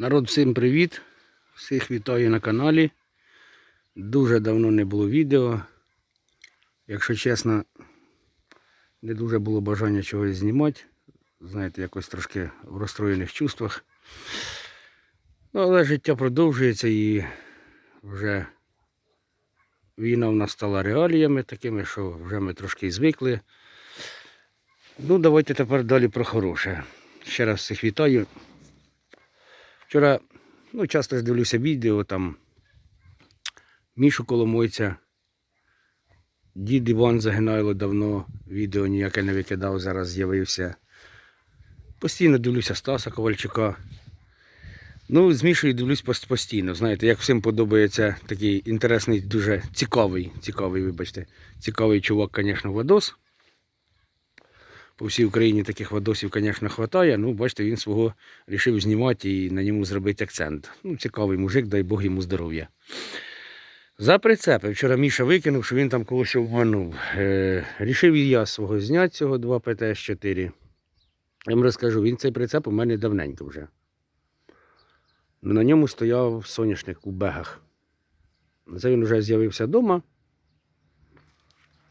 Народ, всім привіт! Всіх вітаю на каналі. Дуже давно не було відео. Якщо чесно, не дуже було бажання чогось знімати. Знаєте, якось трошки в розстроєних чувствах. Ну, але життя продовжується і вже війна в нас стала реаліями такими, що вже ми трошки звикли. Ну, давайте тепер далі про хороше. Ще раз всіх вітаю. Вчора, ну, часто ж дивлюся відео, там Мішу Коломойця, дід Іван Загинайло давно відео ніяке не викидав, зараз з'явився. Постійно дивлюся Стаса Ковальчука. Ну, з Мішою дивлюсь постійно. Знаєте, як всім подобається такий інтересний, дуже цікавий, цікавий, вибачте, цікавий чувак, звісно, Вадос. По всій Україні таких Вадосів, звісно, вистачає. Ну, бачите, він свого рішив знімати і на ньому зробити акцент. Ну, цікавий мужик, дай Бог йому здоров'я. За прицепи. Вчора Міша викинув, що він там когось обманув. Е, рішив і я свого зняти цього 2 ПТС-4. Я вам розкажу, він цей прицеп у мене давненько вже. Ну, На ньому стояв соняшник у бегах. Це він вже з'явився вдома.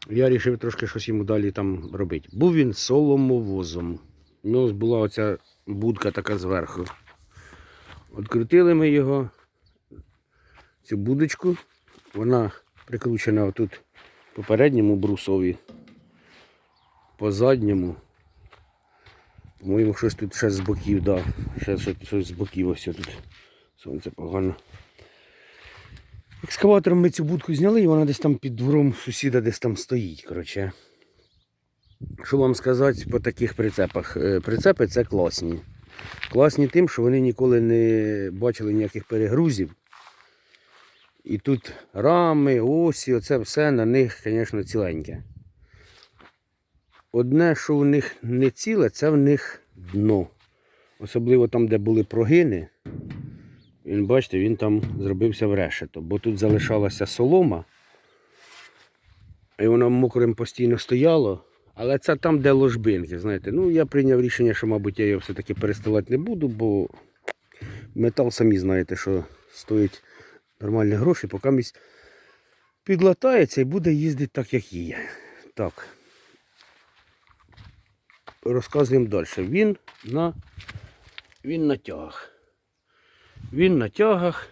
Я вирішив трошки щось йому далі там робити. Був він соломовозом. У нього була оця будка така зверху. Открутили ми його, цю будочку. Вона прикручена отут по передньому брусові, по задньому. По-моєму, щось тут ще з боків, да. Ще щось з боків ось тут. Сонце погано. Екскаватором ми цю будку зняли, і вона десь там під двором сусіда десь там стоїть. Коротше. Що вам сказати по таких прицепах? Е, Прицепи це класні. Класні тим, що вони ніколи не бачили ніяких перегрузів. І тут рами, осі, оце все на них, звісно, ціленьке. Одне, що у них не ціле, це в них дно. Особливо там, де були прогини. Він, бачите, він там зробився в решето, бо тут залишалася солома, і воно мокрим постійно стояло. Але це там, де ложбинки, знаєте. Ну, я прийняв рішення, що, мабуть, я його все-таки переставати не буду, бо метал, самі знаєте, що стоїть нормальні гроші, поки місць підлатається і буде їздити так, як є. Так. Розказуємо далі. Він на, він на тягах. Він на тягах.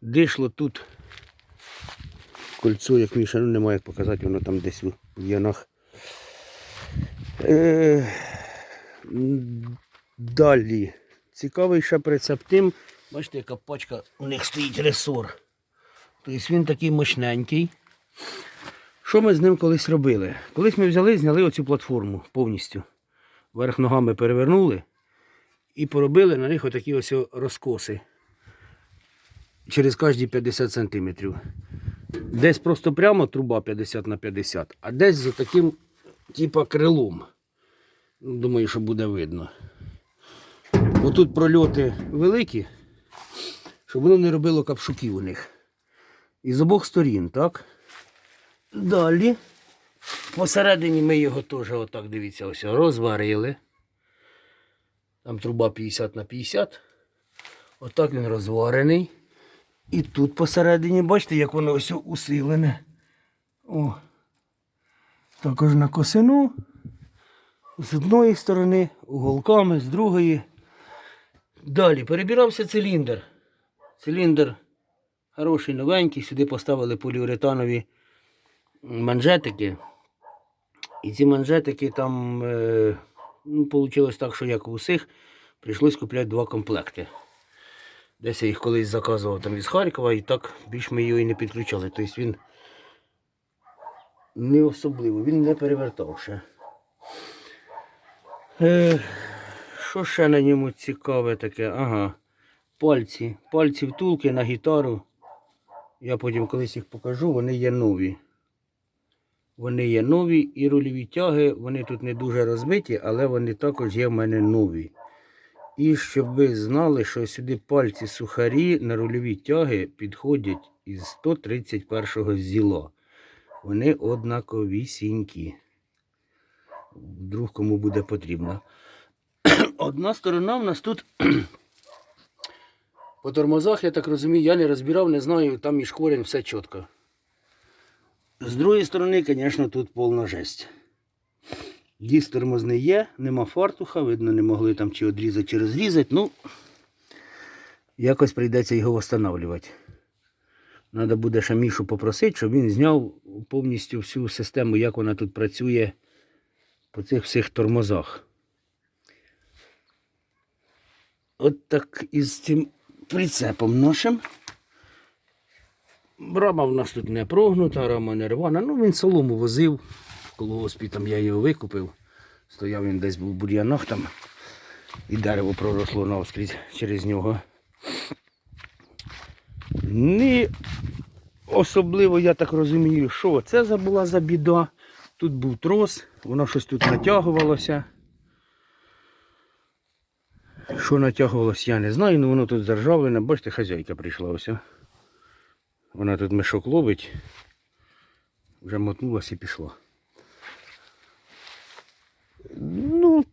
Дишло тут кольцо, як Міша, ну немає як показати, воно там десь у янах. Е, далі. Цікавий ще прицеп тим. Бачите, яка пачка у них стоїть ресор. Тобто він такий мощненький. Що ми з ним колись робили? Колись ми взяли, зняли оцю платформу повністю. Верх ногами перевернули і поробили на них отакі ось розкоси. Через кожні 50 см. Десь просто прямо труба 50 на 50, а десь за таким, типа крилом. Ну, Думаю, що буде видно. Бо тут прольоти великі, щоб воно не робило капшуків у них. І з обох сторін, так? Далі. Посередині ми його теж, отак, дивіться, ось розварили. Там труба 50 на 50. Отак він розварений. І тут посередині, бачите, як воно ось усилене. О. Також на косину. З одної сторони, уголками, з другої. Далі перебирався циліндр. Циліндр хороший, новенький. Сюди поставили поліуретанові манжетики. І ці манжетики там, е, ну, вийшло так, що як у усіх, прийшлось купляти два комплекти. Десь я їх колись заказував там із Харкова і так більш ми його і не підключали. Тобто він не особливо, він не перевертав ще. Е, що ще на ньому цікаве таке? Ага. Пальці. Пальці втулки на гітару. Я потім колись їх покажу, вони є нові. Вони є нові і рульові тяги, вони тут не дуже розбиті, але вони також є в мене нові. І щоб ви знали, що сюди пальці сухарі на рульові тяги підходять із 131-го зіла. Вони однаковісінькі. Вдруг кому буде потрібно. Одна сторона в нас тут По тормозах, я так розумію, я не розбирав, не знаю, там між корінь все чітко. З другої сторони, звісно, тут повна жесть. Диск тормозний є, нема фартуха, видно, не могли там чи одрізати, чи розрізати. Ну, якось прийдеться його встановлювати. Треба буде ще Мішу попросити, щоб він зняв повністю всю систему, як вона тут працює по цих всіх тормозах. От так із цим прицепом нашим. Рама в нас тут не прогнута, рама не рвана. Ну він солому возив. Колгоспі там я його викупив. Стояв він десь був в бур'янах там. І дерево проросло навскрізь через нього. Ні, особливо я так розумію, що це за була за біда. Тут був трос, воно щось тут натягувалося. Що натягувалося, я не знаю, але воно тут заржавлене. Бачите, хазяйка прийшла ось. Вона тут мешок ловить. Вже мотнулася і пішла. Ну,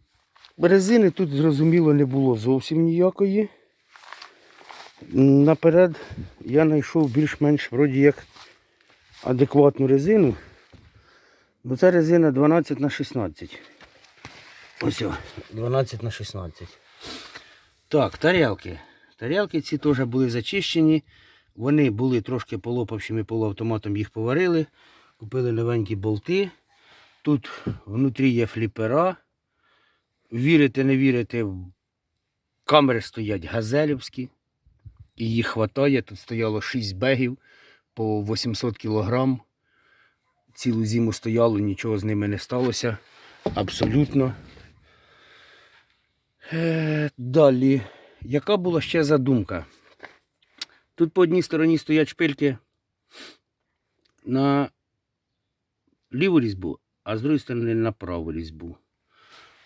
резини тут зрозуміло не було зовсім ніякої. Наперед я знайшов більш-менш вроді як адекватну резину. Бо це резина 12 на 16. Ось 12 на 16. Так, тарілки. Тарілки ці теж були зачищені. Вони були трошки полопавшими полуавтоматом, їх поварили. Купили новенькі болти. Тут внутрі є фліпера. Вірите, не вірите, камери стоять газелівські. І їх вистачає. Тут стояло 6 бегів по 800 кг. Цілу зиму стояло, нічого з ними не сталося. Абсолютно. Е, далі. Яка була ще задумка? Тут по одній стороні стоять шпильки на ліву різьбу, а з другої сторони на праву різьбу.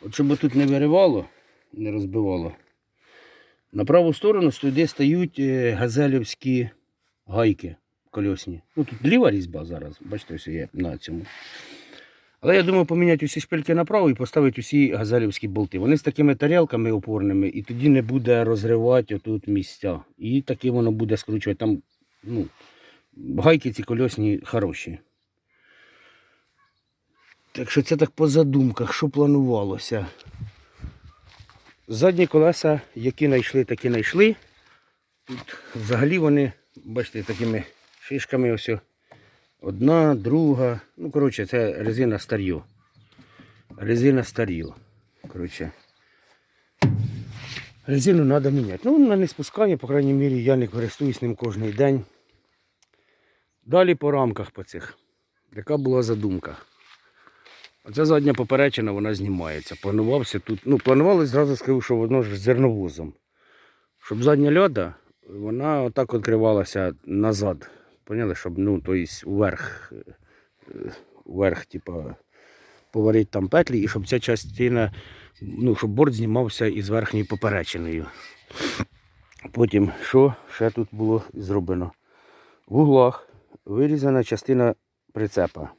От щоб тут не виривало, не розбивало. На праву сторону туди стають е, газелівські гайки кольосні. Ну тут ліва різьба зараз, бачите, ось є на цьому. Але я думаю поміняти усі шпильки направо і поставити усі газелівські болти. Вони з такими тарілками опорними, і тоді не буде розривати отут місця. І таки воно буде скручувати. Там ну, гайки ці кольосні хороші. Так що це так по задумках, що планувалося. Задні колеса, які знайшли, такі знайшли. Тут взагалі вони, бачите, такими шишками ось. Одна, друга. Ну, коротше, це резина стар'ю. Резина стар'ю. Коротше. Резину треба міняти. Ну, вона не спускає, по крайній мірі, я не користуюсь ним кожен день. Далі по рамках по цих. Яка була задумка? Оця задня поперечина, вона знімається. Планувався тут. Ну, планувалось зразу скажу, що воно ж зерновозом. Щоб задня льода, вона отак відкривалася назад. Поняли, щоб ну, то есть, вверх, е, вверх, типа, поварити там петлі, і щоб ця частина, ну, щоб борт знімався із верхньою поперечиною. Потім, що ще тут було зроблено? В углах вирізана частина прицепа.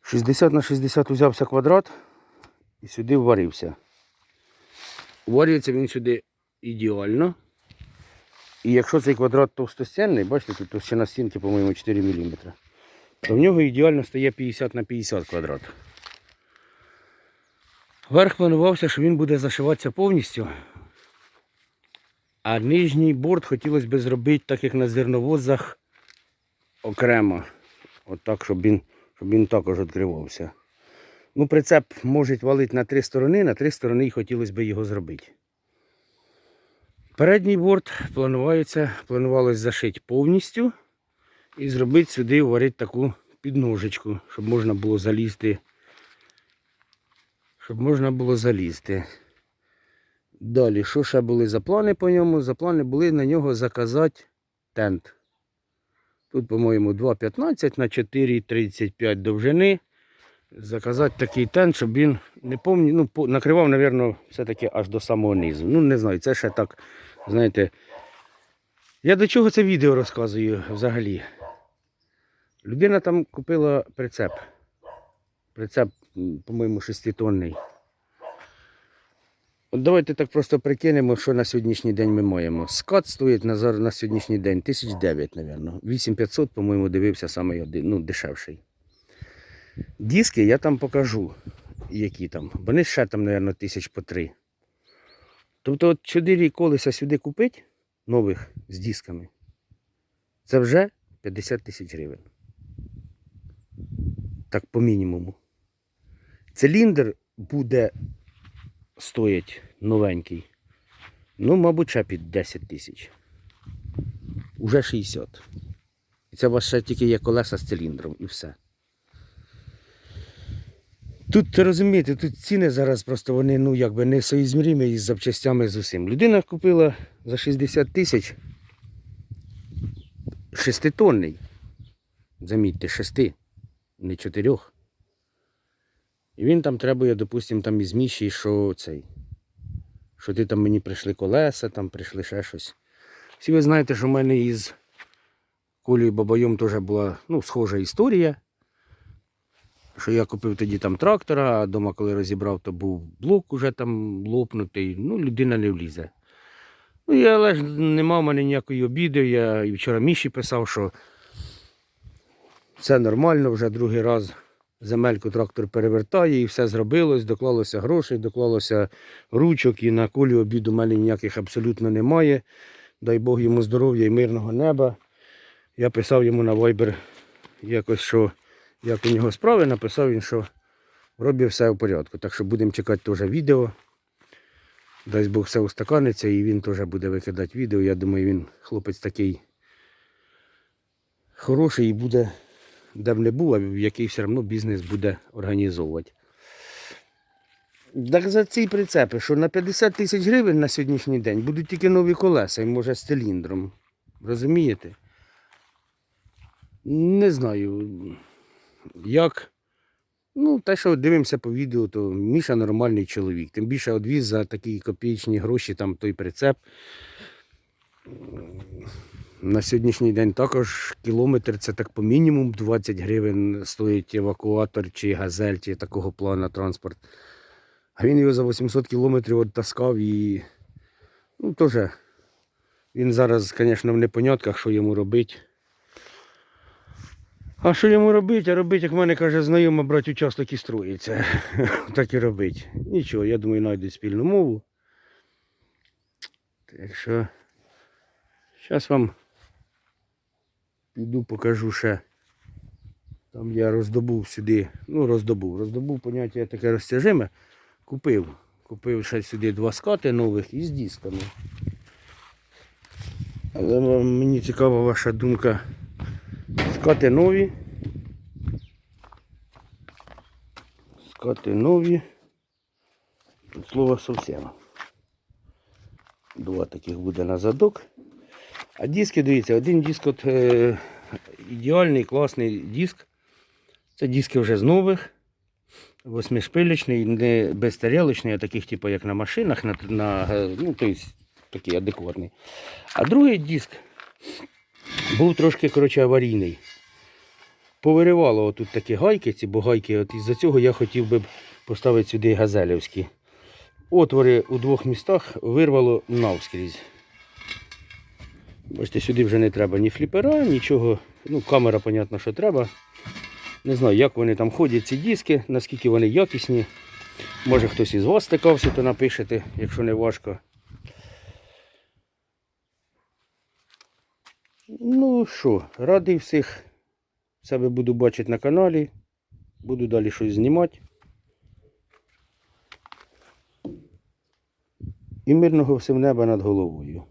60 на 60 узявся квадрат і сюди вварився. Варюється він сюди ідеально. І якщо цей квадрат товстостінний, бачите, тут товщина стінки, по-моєму, 4 мм, то в нього ідеально стає 50 на 50 квадрат. Верх планувався, що він буде зашиватися повністю. А нижній борт хотілося б зробити, так як на зерновозах, окремо. От так, щоб він, щоб він також відкривався. Ну, прицеп може валити на три сторони, на три сторони і хотілося б його зробити. Передній борт планується, планувалось зашити повністю і зробити сюди варити таку підножечку, щоб можна було залізти. Щоб можна було залізти. Далі, що ще були за плани по ньому? За плани були на нього заказати тент. Тут, по-моєму, 2,15 на 4,35 довжини. Заказати такий тент, щоб він не пам'ятаю, ну, накривав, мабуть, все-таки аж до самого низу. Ну, не знаю, це ще так, знаєте. Я до чого це відео розказую взагалі? Людина там купила прицеп. Прицеп, по-моєму, 6-тонний. От давайте так просто прикинемо, що на сьогоднішній день ми маємо. Скат стоїть на, на сьогоднішній день 1009, мабуть. 8500, по-моєму, дивився самий один, ну, дешевший. Диски я там покажу, які там. Вони ще там, мабуть, тисяч по три. Тобто, от 4 колеса сюди купити, нових з дисками, це вже 50 тисяч гривень. Так, по мінімуму. Циліндр буде стоїть новенький. Ну, мабуть, ще під 10 тисяч. Уже 60. І це у вас ще тільки є колеса з циліндром і все. Тут розумієте, тут ціни зараз просто вони ну якби не соізмірімі із запчастями з усім. Людина купила за 60 тисяч шеститонний. Замітьте, шести, не чотирьох. І він там требує, допустим, там із міші, що цей. Що ти там мені прийшли колеса, там прийшли ще щось. Всі ви знаєте, що в мене із Колею Бабайом теж була ну, схожа історія. Що я купив тоді там трактора, а вдома, коли розібрав, то був блок уже там лопнутий. Ну, людина не влізе. Ну, я, але ж нема в мене ніякої обіди. Я і вчора Міші писав, що все нормально, вже другий раз земельку трактор перевертає і все зробилось, доклалося грошей, доклалося ручок і на кулі обіду в мене ніяких абсолютно немає. Дай Бог йому здоров'я і мирного неба. Я писав йому на Viber якось, що як у нього справи, написав він, що робить все в порядку. Так що будемо чекати теж відео. Дасть Бог все устаканиться і він теж буде викидати відео. Я думаю, він хлопець такий хороший і буде, де б не був, а в який все одно бізнес буде організовувати. Так за ці прицепи, що на 50 тисяч гривень на сьогоднішній день будуть тільки нові колеса, і може з циліндром. Розумієте? Не знаю. Як. Ну, те, що дивимося по відео, то Міша нормальний чоловік. Тим більше одвіз за такі копійчні гроші там той прицеп. На сьогоднішній день також кілометр це так по мінімум 20 гривень стоїть евакуатор чи газель, чи такого плану транспорт. А він його за 800 кілометрів оттаскав і ну, теж він зараз, звісно, в непонятках, що йому робити. А що йому робити? А робити, як в мене каже, знайома брати участок і строїться. так і робить. Нічого, я думаю, знайдуть спільну мову. Так що зараз вам піду покажу ще. Там я роздобув сюди, ну роздобув, роздобув поняття таке розтяжиме. Купив. Купив ще сюди два скати нових із дисками. Але мені цікава ваша думка. Скати нові. Скати нові. Тут слово зовсім. Два таких буде на задок. А диски, дивіться, один диск от, е, ідеальний, класний диск. Це диски вже з нових. Восьмишпилечний, не безтарілочний, а таких, типу, як на машинах, на, на, е, ну, тобто, такий адекватний. А другий диск був трошки коротше, аварійний. Повиривало отут такі гайки, ці бо гайки, от із-за цього я хотів би поставити сюди газелівські. Отвори у двох містах вирвало навскрізь. Бачите, сюди вже не треба ні фліпера, нічого. Ну, камера, понятно, що треба. Не знаю, як вони там ходять, ці диски, наскільки вони якісні. Може хтось із вас стикався, то напишете, якщо не важко. Ну що, радий всіх. Себе буду бачити на каналі. Буду далі щось знімати. І мирного всім неба над головою.